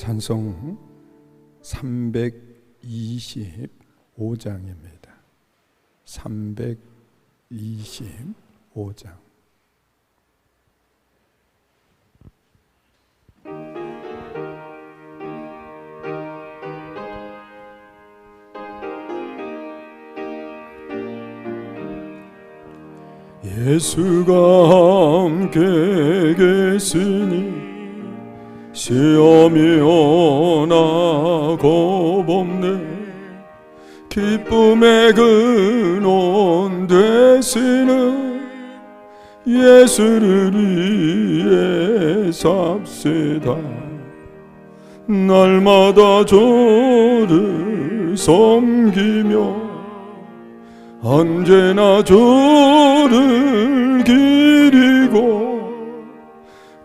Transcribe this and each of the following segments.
찬송 325장입니다. 325장. 예수가 함께 계시니 시험이 오나 겁없네 기쁨의 근원 되시는 예수를 위해 삽시다. 날마다 저를 섬기며 언제나 저를 기리고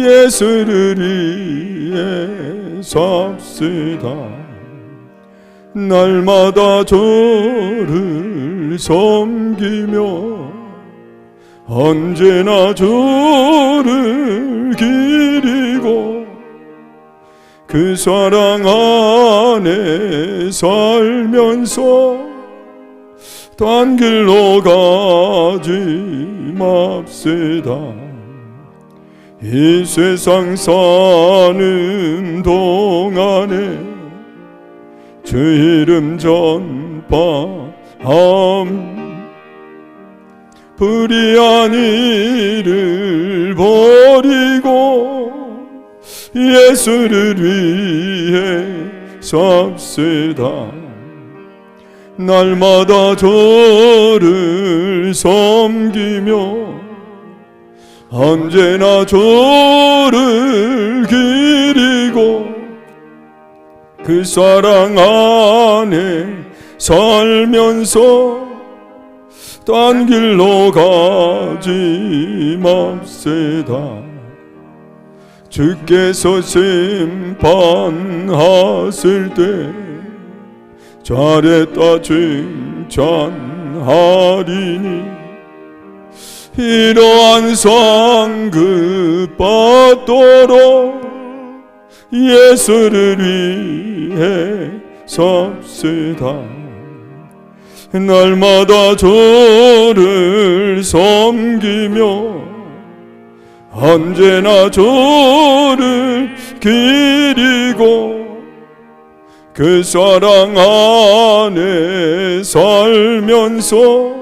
예수를 위해 삽시다. 날마다 저를 섬기며 언제나 저를 기리고 그 사랑 안에 살면서 딴 길로 가지 맙시다 이 세상 사는 동안에 주 이름 전파함. 불의한 일을 버리고 예수를 위해 삽시다. 날마다 저를 섬기며 언제나 저를 기리고 그 사랑 안에 살면서 딴 길로 가지 맙시다. 주께서 심판하실 때 잘했다 칭찬하리니 이러한 상급 받도록 예수를 위해 섭시다. 날마다 저를 섬기며 언제나 저를 기리고 그 사랑 안에 살면서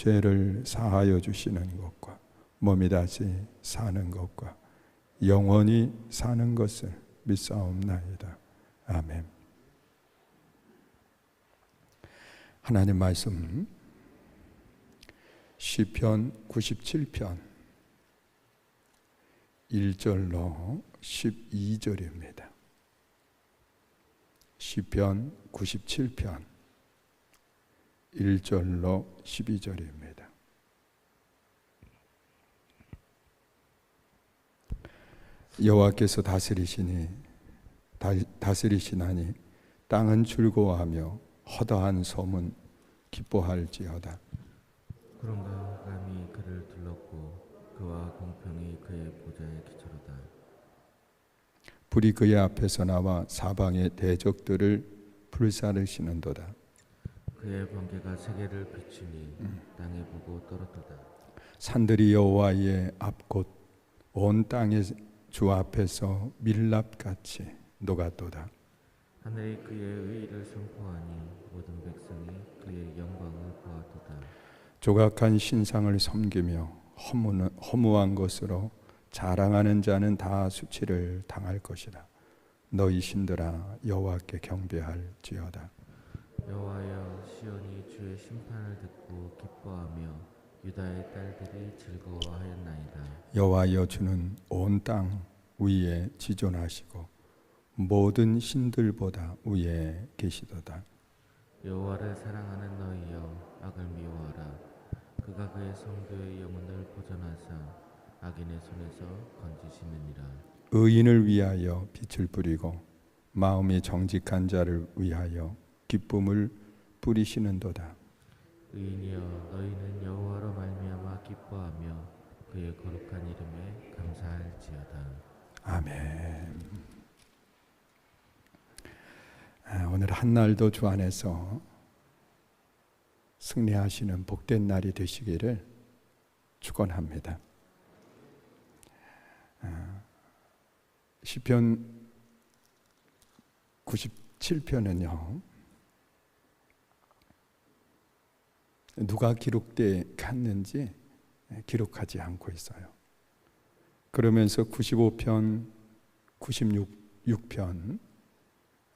죄를 사하여 주시는 것과 몸이 다시 사는 것과 영원히 사는 것을 믿사옵나이다. 아멘. 하나님 말씀 시편 97편 1절로 12절입니다. 시편 97편 1절로 12절입니다. 여호와께서 다스리시니 다 스리시나니 땅은 즐거워하며 허다한 섬은 기뻐할지어다. 구름과 감이 그를 둘렀고 그와 공평이 그의 보좌에 기초로다. 불이 그의 앞에서 나와 사방의 대적들을 불사르시는도다. 그의 번개가 세계를 비추니 땅에 보고 떨어뜨다. 산들이 여호와의 앞곳 온 땅의 주 앞에서 밀랍같이 녹았도다. 하늘이 그의 의를 선포하니 모든 백성이 그의 영광을 보았도다. 조각한 신상을 섬기며 허무, 허무한 것으로 자랑하는 자는 다 수치를 당할 것이다. 너희 신들아 여호와께 경배할지어다. 여호와여 시온이 주의 심판을 듣고 기뻐하며 유다의 딸들이 즐거워하였나이다. 여호와여 주는 온 땅 위에 지존하시고 모든 신들보다 위에 계시도다. 여호와를 사랑하는 너희여 악을 미워하라. 그가 그의 성도의 영혼을 보존하사 악인의 손에서 건지시느니라. 의인을 위하여 빛을 뿌리고 마음이 정직한 자를 위하여 기쁨을 뿌리시는도다. 의인이여 너희는 여호와로 말미암아 기뻐하며 그의 거룩한 이름에 감사할지어다. 아멘. 아, 오늘 한 날도 주 안에서 승리하시는 복된 날이 되시기를 축원합니다. 아, 시편 97편은요. 누가 기록돼 갔는지 기록하지 않고 있어요. 그러면서 95편, 96편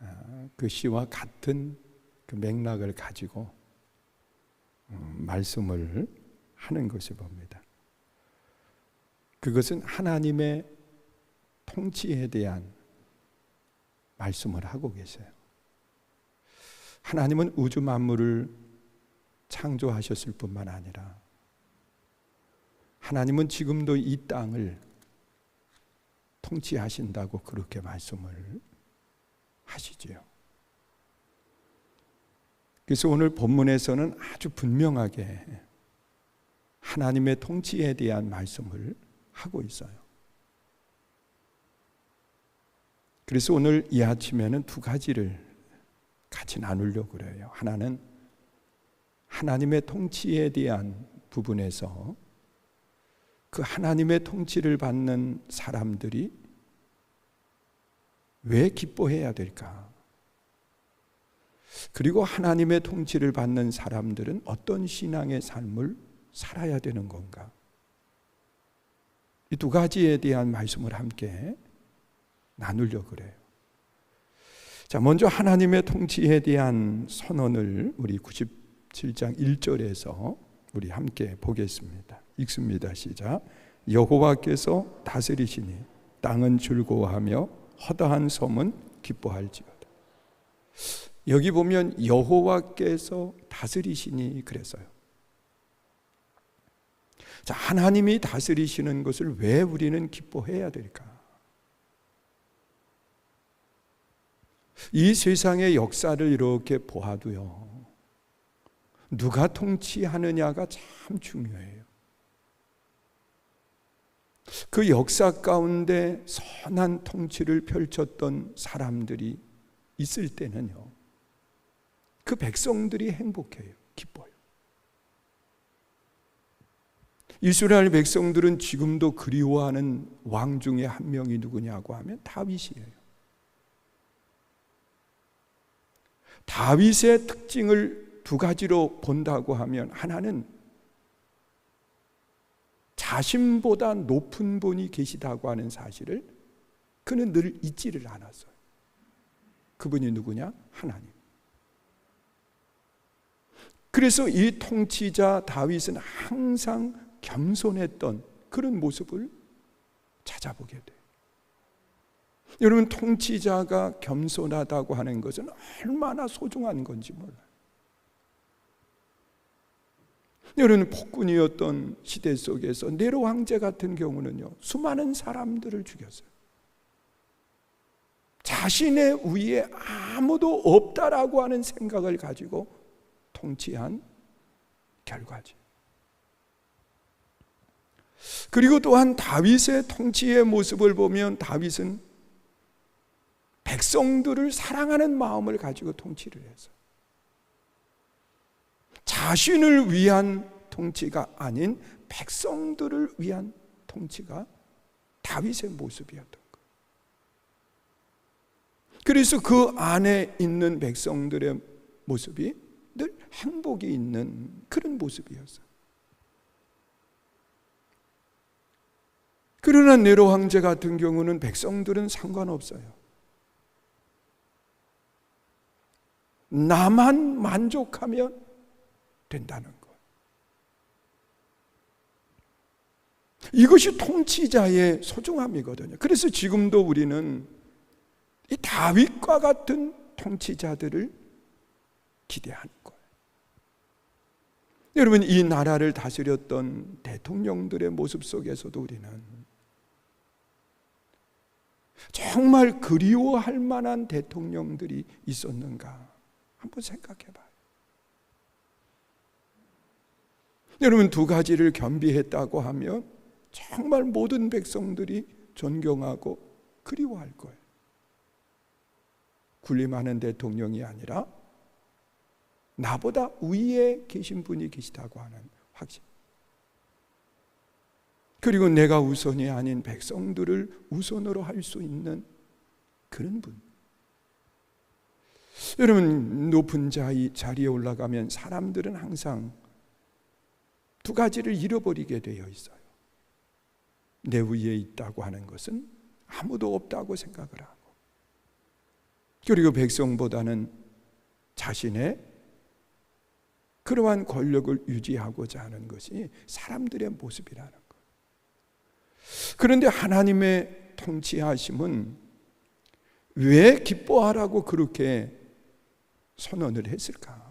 아, 그 시와 같은 그 맥락을 가지고 음, 말씀을 하는 것을 봅니다. 그것은 하나님의 통치에 대한 말씀을 하고 계세요. 하나님은 우주 만물을 창조하셨을 뿐만 아니라 하나님은 지금도 이 땅을 통치하신다고 그렇게 말씀을 하시지요. 그래서 오늘 본문에서는 아주 분명하게 하나님의 통치에 대한 말씀을 하고 있어요. 그래서 오늘 이 아침에는 두 가지를 같이 나누려고 그래요. 하나는 하나님의 통치에 대한 부분에서 그 하나님의 통치를 받는 사람들이 왜 기뻐해야 될까? 그리고 하나님의 통치를 받는 사람들은 어떤 신앙의 삶을 살아야 되는 건가? 이 두 가지에 대한 말씀을 함께 나누려 그래요. 자, 먼저 하나님의 통치에 대한 선언을 우리 97장 1절에서 우리 함께 보겠습니다. 읽습니다. 시작. 여호와께서 다스리시니 땅은 즐거워하며 허다한 섬은 기뻐할지어다. 여기 보면 여호와께서 다스리시니 그랬어요. 자, 하나님이 다스리시는 것을 왜 우리는 기뻐해야 될까? 이 세상의 역사를 이렇게 보아도요. 누가 통치하느냐가 참 중요해요. 그 역사 가운데 선한 통치를 펼쳤던 사람들이 있을 때는요. 그 백성들이 행복해요. 기뻐요. 이스라엘 백성들은 지금도 그리워하는 왕 중에 한 명이 누구냐고 하면 다윗이에요. 다윗의 특징을 두 가지로 본다고 하면 하나는 자신보다 높은 분이 계시다고 하는 사실을 그는 늘 잊지를 않았어요. 그분이 누구냐? 하나님. 그래서 이 통치자 다윗은 항상 겸손했던 그런 모습을 찾아보게 돼요. 여러분 통치자가 겸손하다고 하는 것은 얼마나 소중한 건지 몰라요. 여러분 폭군이었던 시대 속에서 네로 황제 같은 경우는요 수많은 사람들을 죽였어요. 자신의 위에 아무도 없다라고 하는 생각을 가지고 통치한 결과지. 그리고 또한 다윗의 통치의 모습을 보면 다윗은 백성들을 사랑하는 마음을 가지고 통치를 해서 자신을 위한 통치가 아닌 백성들을 위한 통치가 다윗의 모습이었던 거예요. 그래서 그 안에 있는 백성들의 모습이 늘 행복이 있는 그런 모습이었어요. 그러나 네로 황제 같은 경우는 백성들은 상관없어요. 나만 만족하면 된다는 것. 이것이 통치자의 소중함이거든요. 그래서 지금도 우리는 이 다윗과 같은 통치자들을 기대하는 거예요. 여러분, 이 나라를 다스렸던 대통령들의 모습 속에서도 우리는 정말 그리워할 만한 대통령들이 있었는가 한번 생각해 봐요. 여러분 두 가지를 겸비했다고 하면 정말 모든 백성들이 존경하고 그리워할 거예요. 군림하는 대통령이 아니라 나보다 위에 계신 분이 계시다고 하는 확신. 그리고 내가 우선이 아닌 백성들을 우선으로 할 수 있는 그런 분. 여러분 높은 자리, 자리에 올라가면 사람들은 항상 두 가지를 잃어버리게 되어 있어요. 내 위에 있다고 하는 것은 아무도 없다고 생각을 하고, 그리고 백성보다는 자신의 그러한 권력을 유지하고자 하는 것이 사람들의 모습이라는 것. 그런데 하나님의 통치하심은 왜 기뻐하라고 그렇게 선언을 했을까?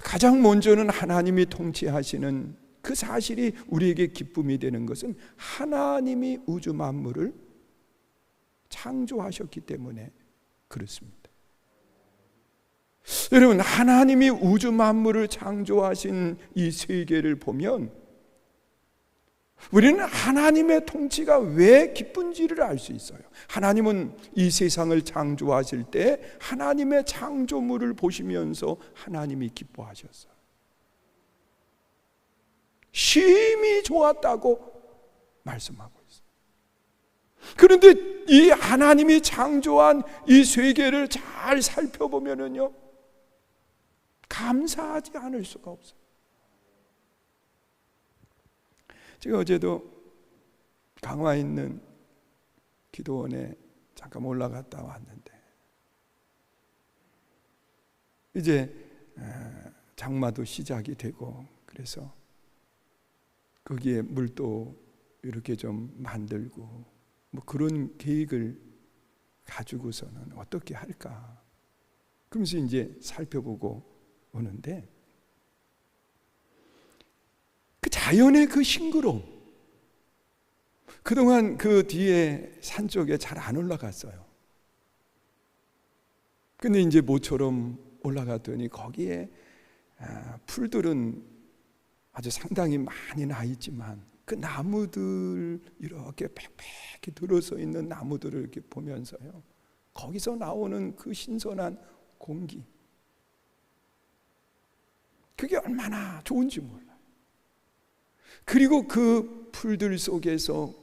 가장 먼저는 하나님이 통치하시는 그 사실이 우리에게 기쁨이 되는 것은 하나님이 우주 만물을 창조하셨기 때문에 그렇습니다. 여러분, 하나님이 우주 만물을 창조하신 이 세계를 보면 우리는 하나님의 통치가 왜 기쁜지를 알 수 있어요. 하나님은 이 세상을 창조하실 때 하나님의 창조물을 보시면서 하나님이 기뻐하셨어요. 심히 좋았다고 말씀하고. 그런데 이 하나님이 창조한 이 세계를 잘 살펴보면은요, 감사하지 않을 수가 없어요. 제가 어제도 강화에 있는 기도원에 잠깐 올라갔다 왔는데 이제 장마도 시작이 되고 그래서 거기에 물도 이렇게 좀 만들고 뭐 그런 계획을 가지고서는 어떻게 할까? 그러면서 이제 살펴보고 오는데 그 자연의 그 싱그러움. 그동안 그 뒤에 산 쪽에 잘 안 올라갔어요. 근데 이제 모처럼 올라갔더니 거기에 아, 풀들은 아주 상당히 많이 나 있지만 그 나무들 이렇게 빽빽히 들어서 있는 나무들을 이렇게 보면서요. 거기서 나오는 그 신선한 공기. 그게 얼마나 좋은지 몰라. 그리고 그 풀들 속에서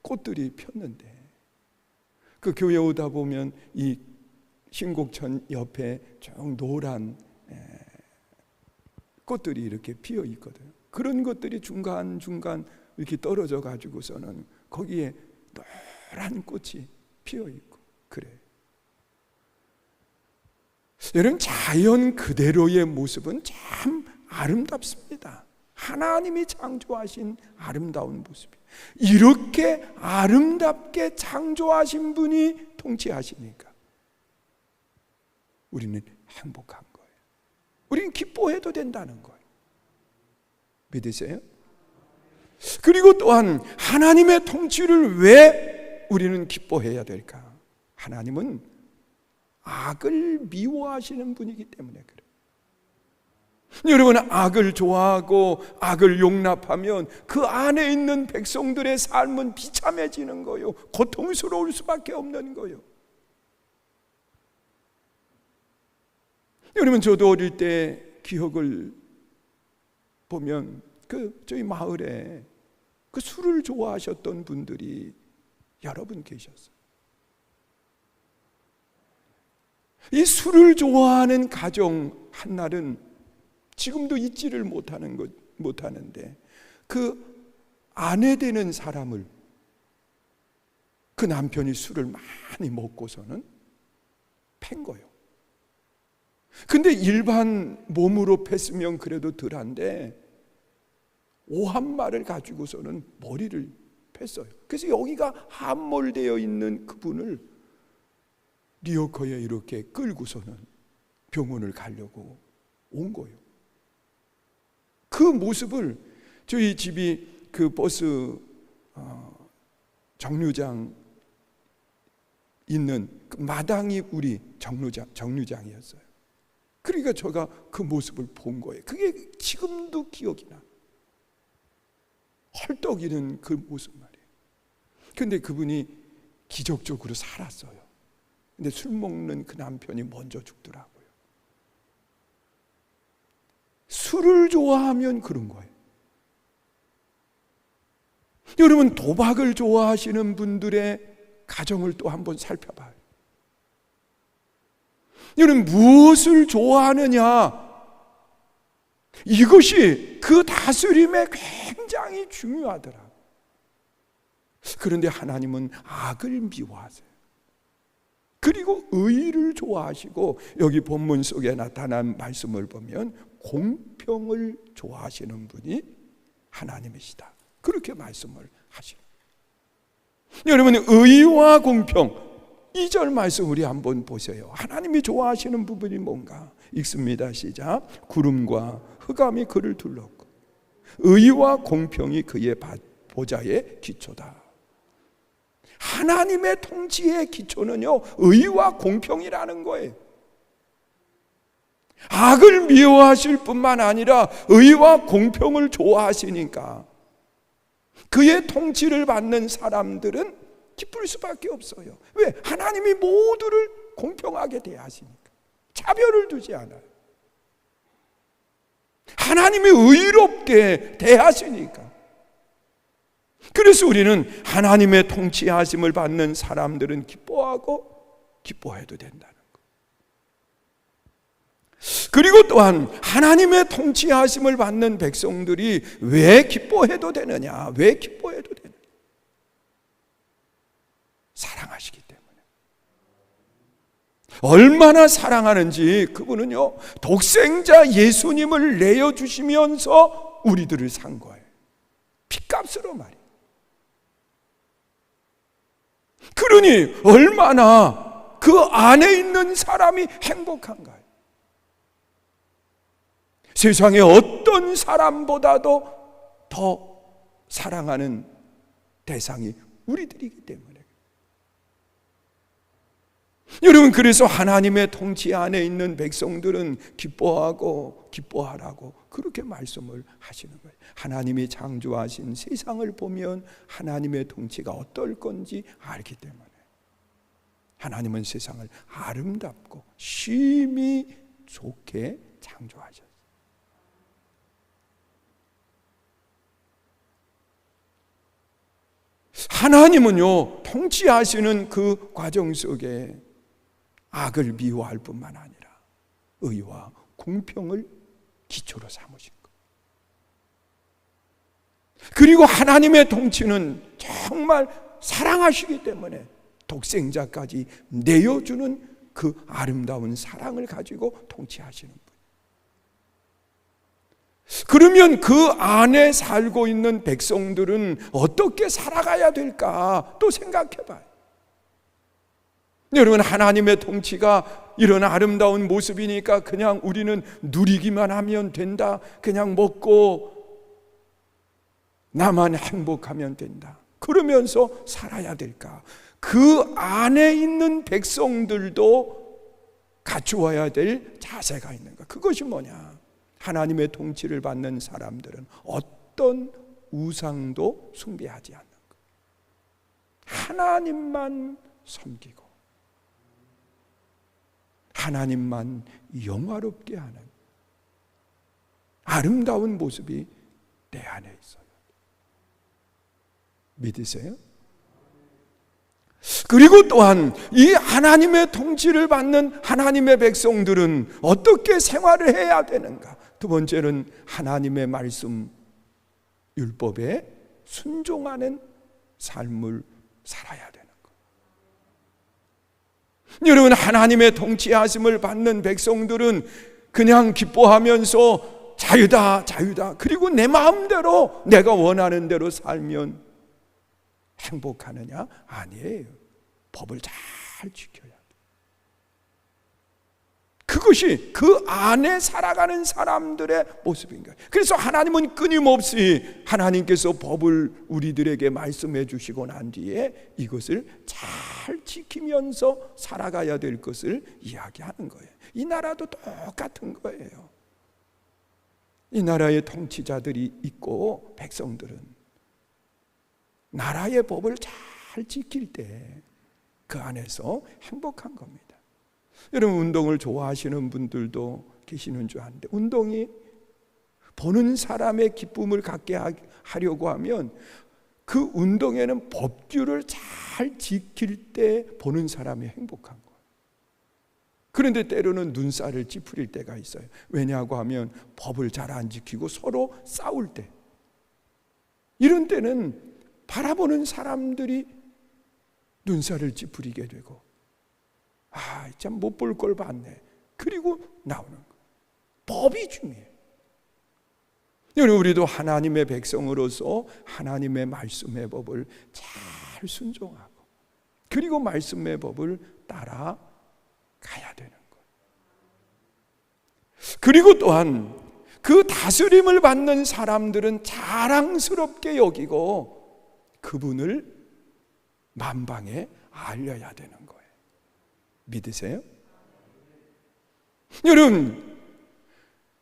꽃들이 폈는데 그 교회 오다 보면 이 신곡천 옆에 쭉 노란 꽃들이 이렇게 피어 있거든 요. 그런 것들이 중간 중간 이렇게 떨어져 가지고서는 거기에 노란 꽃이 피어 있고 그래. 여러분 자연 그대로의 모습은 참 아름답습니다. 하나님이 창조하신 아름다운 모습이 이렇게 아름답게 창조하신 분이 통치하시니까 우리는 행복한 거예요. 우리는 기뻐해도 된다는 거예요. 믿으세요? 그리고 또한 하나님의 통치를 왜 우리는 기뻐해야 될까? 하나님은 악을 미워하시는 분이기 때문에 그래요. 여러분 악을 좋아하고 악을 용납하면 그 안에 있는 백성들의 삶은 비참해지는 거요. 고통스러울 수밖에 없는 거요. 여러분 저도 어릴 때 기억을 보면 그 저희 마을에 그 술을 좋아하셨던 분들이 여러 분 계셨어요. 이 술을 좋아하는 가정 한날은 지금도 잊지를 못하는 것 못하는데 그 아내 되는 사람을 그 남편이 술을 많이 먹고서는 팬 거예요. 근데 일반 몸으로 팼으면 그래도 덜한데 오한 말을 가지고서는 머리를 팼어요. 그래서 여기가 함몰되어 있는 그분을 리어커에 이렇게 끌고서는 병원을 가려고 온 거예요. 그 모습을 저희 집이 그 버스 어, 정류장 있는 그 마당이 우리 정류장 정류장이었어요. 그러니까 제가 그 모습을 본 거예요. 그게 지금도 기억이 나. 헐떡이는 그 모습 말이에요. 근데 그분이 기적적으로 살았어요. 근데 술 먹는 그 남편이 먼저 죽더라고요. 술을 좋아하면 그런 거예요. 여러분 도박을 좋아하시는 분들의 가정을 또 한번 살펴봐요. 여러분 무엇을 좋아하느냐? 이것이 그 다스림에 굉장히 중요하더라. 그런데 하나님은 악을 미워하세요. 그리고 의를 좋아하시고 여기 본문 속에 나타난 말씀을 보면 공평을 좋아하시는 분이 하나님이시다. 그렇게 말씀을 하시고 여러분 의와 공평 2절 말씀 우리 한번 보세요. 하나님이 좋아하시는 부분이 뭔가 읽습니다. 시작. 구름과 흑암이 그를 둘렀고 의와 공평이 그의 보좌의 기초다. 하나님의 통치의 기초는요, 의와 공평이라는 거예요. 악을 미워하실 뿐만 아니라 의와 공평을 좋아하시니까 그의 통치를 받는 사람들은 기쁠 수밖에 없어요. 왜? 하나님이 모두를 공평하게 대하시니까. 차별을 두지 않아요. 하나님이 의롭게 대하시니까. 그래서 우리는 하나님의 통치하심을 받는 사람들은 기뻐하고 기뻐해도 된다는 것. 그리고 또한 하나님의 통치하심을 받는 백성들이 왜 기뻐해도 되느냐? 왜 기뻐해도 되느냐? 사랑하시기 때문에. 얼마나 사랑하는지 그분은요, 독생자 예수님을 내어주시면서 우리들을 산 거예요. 핏값으로 말이에요. 그러니 얼마나 그 안에 있는 사람이 행복한가요? 세상의 어떤 사람보다도 더 사랑하는 대상이 우리들이기 때문에. 여러분, 그래서 하나님의 통치 안에 있는 백성들은 기뻐하고 기뻐하라고 그렇게 말씀을 하시는 거예요. 하나님이 창조하신 세상을 보면 하나님의 통치가 어떨 건지 알기 때문에. 하나님은 세상을 아름답고 심히 좋게 창조하셨어요. 하나님은요, 통치하시는 그 과정 속에 악을 미워할 뿐만 아니라 의와 공평을 기초로 삼으신 것. 그리고 하나님의 통치는 정말 사랑하시기 때문에 독생자까지 내어주는 그 아름다운 사랑을 가지고 통치하시는 분. 그러면 그 안에 살고 있는 백성들은 어떻게 살아가야 될까 또 생각해 봐요. 여러분, 하나님의 통치가 이런 아름다운 모습이니까 그냥 우리는 누리기만 하면 된다. 그냥 먹고 나만 행복하면 된다. 그러면서 살아야 될까? 그 안에 있는 백성들도 갖추어야 될 자세가 있는가? 그것이 뭐냐? 하나님의 통치를 받는 사람들은 어떤 우상도 숭배하지 않는 것. 하나님만 섬기고 하나님만 영화롭게 하는 아름다운 모습이 내 안에 있어요. 믿으세요? 그리고 또한 이 하나님의 통치를 받는 하나님의 백성들은 어떻게 생활을 해야 되는가? 두 번째는 하나님의 말씀 율법에 순종하는 삶을 살아야 되는 것. 여러분 하나님의 통치하심을 받는 백성들은 그냥 기뻐하면서 자유다 자유다 그리고 내 마음대로 내가 원하는 대로 살면 행복하느냐? 아니에요. 법을 잘 지켜야 돼. 그것이 그 안에 살아가는 사람들의 모습인 거예요. 그래서 하나님은 끊임없이 하나님께서 법을 우리들에게 말씀해 주시고 난 뒤에 이것을 잘 지키면서 살아가야 될 것을 이야기하는 거예요. 이 나라도 똑같은 거예요. 이 나라의 통치자들이 있고 백성들은 나라의 법을 잘 지킬 때 그 안에서 행복한 겁니다. 여러분 운동을 좋아하시는 분들도 계시는 줄 아는데 운동이 보는 사람의 기쁨을 갖게 하려고 하면 그 운동에는 법규를 잘 지킬 때 보는 사람이 행복한 거예요. 그런데 때로는 눈살을 찌푸릴 때가 있어요. 왜냐고 하면 법을 잘 안 지키고 서로 싸울 때. 이런 때는 바라보는 사람들이 눈살을 찌푸리게 되고 아, 참 못 볼 걸 봤네. 그리고 나오는 거. 법이 중요해. 여러분 우리도 하나님의 백성으로서 하나님의 말씀의 법을 잘 순종하고 그리고 말씀의 법을 따라 가야 되는 것. 그리고 또한 그 다스림을 받는 사람들은 자랑스럽게 여기고 그분을 만방에 알려야 되는. 믿으세요? 여러분,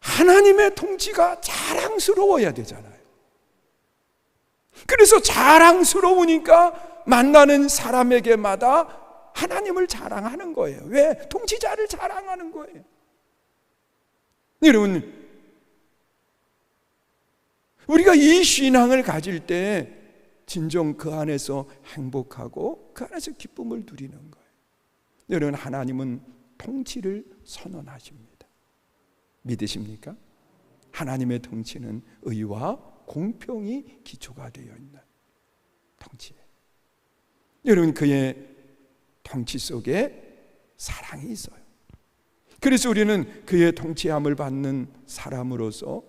하나님의 통치가 자랑스러워야 되잖아요. 그래서 자랑스러우니까 만나는 사람에게마다 하나님을 자랑하는 거예요. 왜? 통치자를 자랑하는 거예요. 여러분, 우리가 이 신앙을 가질 때 진정 그 안에서 행복하고 그 안에서 기쁨을 누리는 거예요. 여러분 하나님은 통치를 선언하십니다. 믿으십니까? 하나님의 통치는 의와 공평이 기초가 되어 있는 통치예요. 여러분 그의 통치 속에 사랑이 있어요. 그래서 우리는 그의 통치함을 받는 사람으로서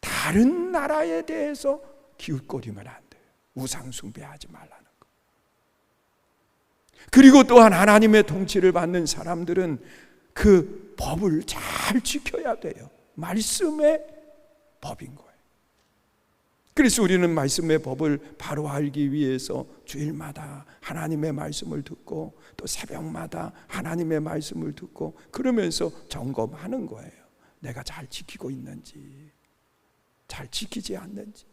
다른 나라에 대해서 기웃거리면 안 돼요. 우상 숭배하지 말라는 거. 그리고 또한 하나님의 통치를 받는 사람들은 그 법을 잘 지켜야 돼요. 말씀의 법인 거예요. 그래서 우리는 말씀의 법을 바로 알기 위해서 주일마다 하나님의 말씀을 듣고 또 새벽마다 하나님의 말씀을 듣고 그러면서 점검하는 거예요. 내가 잘 지키고 있는지, 잘 지키지 않는지.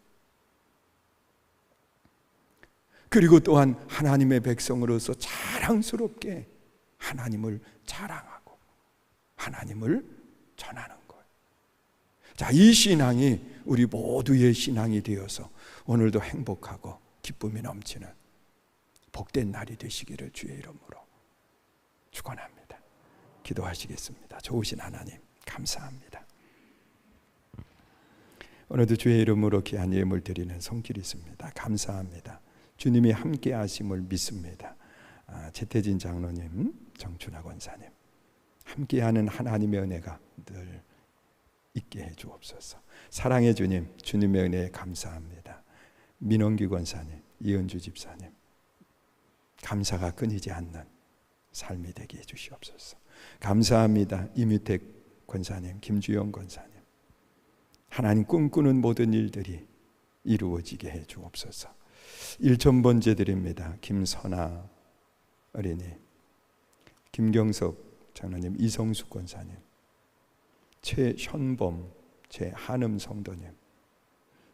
그리고 또한 하나님의 백성으로서 자랑스럽게 하나님을 자랑하고 하나님을 전하는 거예요. 자, 이 신앙이 우리 모두의 신앙이 되어서 오늘도 행복하고 기쁨이 넘치는 복된 날이 되시기를 주의 이름으로 축원합니다. 기도하시겠습니다. 좋으신 하나님 감사합니다. 오늘도 주의 이름으로 귀한 예물 드리는 손길이 있습니다. 감사합니다. 주님이 함께 하심을 믿습니다. 아, 재태진 장로님, 정춘하 권사님, 함께하는 하나님의 은혜가 늘 있게 해 주옵소서. 사랑의 주님, 주님의 은혜에 감사합니다. 민원기 권사님, 이은주 집사님, 감사가 끊이지 않는 삶이 되게 해 주시옵소서. 감사합니다. 이미택 권사님, 김주영 권사님, 하나님 꿈꾸는 모든 일들이 이루어지게 해 주옵소서. 1천 번째 드립니다. 김선아 어린이, 김경석 장로님, 이성숙 권사님, 최현범, 최한음 성도님,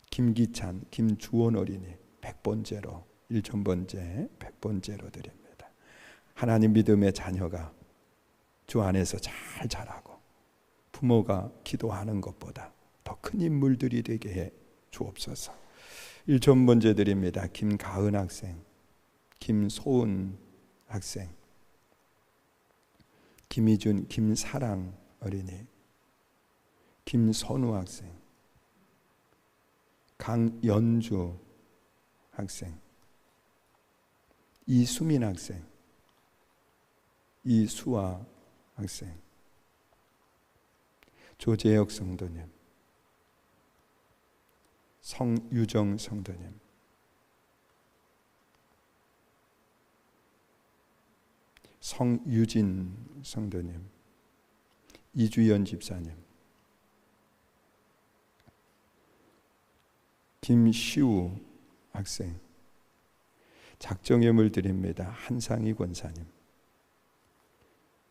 김기찬, 김주원 어린이 100번째로 1000번째 100번째로 드립니다. 하나님 믿음의 자녀가 주 안에서 잘 자라고 부모가 기도하는 것보다 더 큰 인물들이 되게 해 주옵소서. 1000번째 드립니다. 김가은 학생, 김소은 학생, 김희준, 김사랑 어린이, 김선우 학생, 강연주 학생, 이수민 학생, 이수아 학생, 조재혁 성도님, 성유정 성도님, 성유진 성도님, 이주연 집사님, 김시우 학생, 작정예물 드립니다. 한상희 권사님,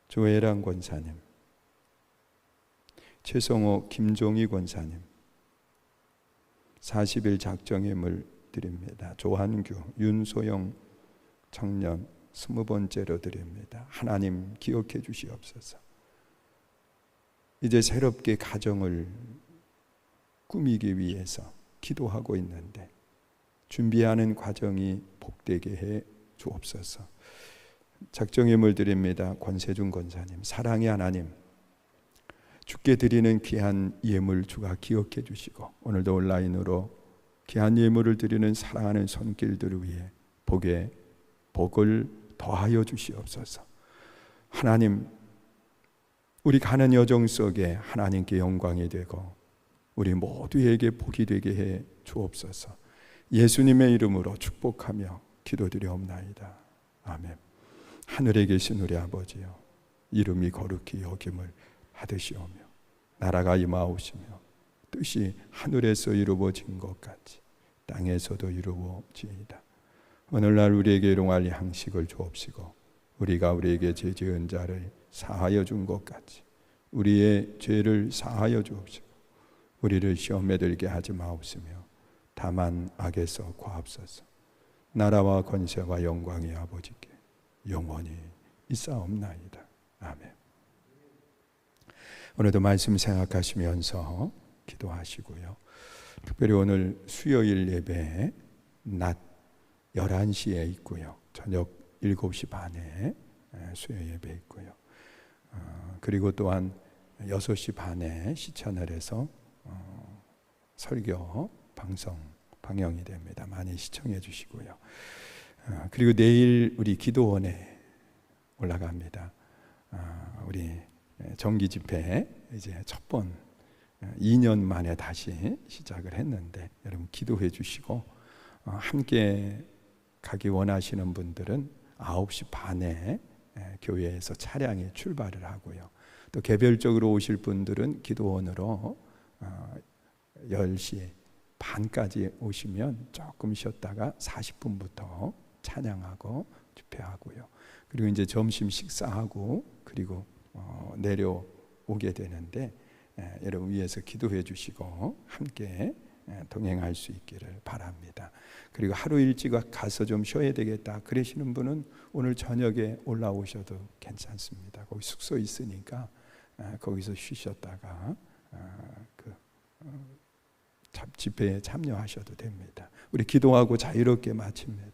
조혜랑 권사님, 최성호 김종희 권사님, 40일 작정예물 드립니다. 조한규, 윤소영 청년 스무 번째로 드립니다. 하나님 기억해 주시옵소서. 이제 새롭게 가정을 꾸미기 위해서 기도하고 있는데 준비하는 과정이 복되게 해 주옵소서. 작정예물 드립니다. 권세준 권사님, 사랑의 하나님, 주께 드리는 귀한 예물 주가 기억해 주시고 오늘도 온라인으로 귀한 예물을 드리는 사랑하는 손길들을 위해 복에 복을 더하여 주시옵소서. 하나님, 우리 가는 여정 속에 하나님께 영광이 되고 우리 모두에게 복이 되게 해 주옵소서. 예수님의 이름으로 축복하며 기도드리옵나이다. 아멘. 하늘에 계신 우리 아버지여, 이름이 거룩히 여김을 받으시오며 나라가 임하오시며 뜻이 하늘에서 이루어진 것 같이 땅에서도 이루어지이다. 오늘날 우리에게 일용할 양식을 주옵시고 우리가 우리에게 죄 지은 자를 사하여 준 것 같이 우리의 죄를 사하여 주옵시고 우리를 시험에 들게 하지 마옵시며 다만 악에서 구하옵소서. 나라와 권세와 영광이 아버지께 영원히 있사옵나이다. 아멘 오늘도 말씀 생각하시면서 기도하시고요 특별히 오늘 수요일 예배 낮 11시에 있고요. 저녁 7시 반에 수요 예배 있고요. 어, 그리고 또한 6시 반에 해서 어, 설교 방송 방영이 됩니다. 많이 시청해 주시고요. 어, 그리고 내일 우리 기도원에 올라갑니다. 우리 정기 집회 이제 첫 번 2년 만에 다시 시작을 했는데 여러분 기도해 주시고 함께 가기 원하시는 분들은 9시 반에 교회에서 차량이 출발을 하고요. 또 개별적으로 오실 분들은 기도원으로 10시 반까지 오시면 조금 쉬었다가 40분부터 찬양하고 집회하고요. 그리고 이제 점심 식사하고 그리고 어, 내려오게 되는데 여러분 위에서 기도해 주시고 함께 동행할 수 있기를 바랍니다. 그리고 하루 일찍 가서 좀 쉬어야 되겠다 그러시는 분은 오늘 저녁에 올라오셔도 괜찮습니다. 거기 숙소 있으니까 거기서 쉬셨다가 그 어, 집회에 참여하셔도 됩니다. 우리 기도하고 자유롭게 마칩니다.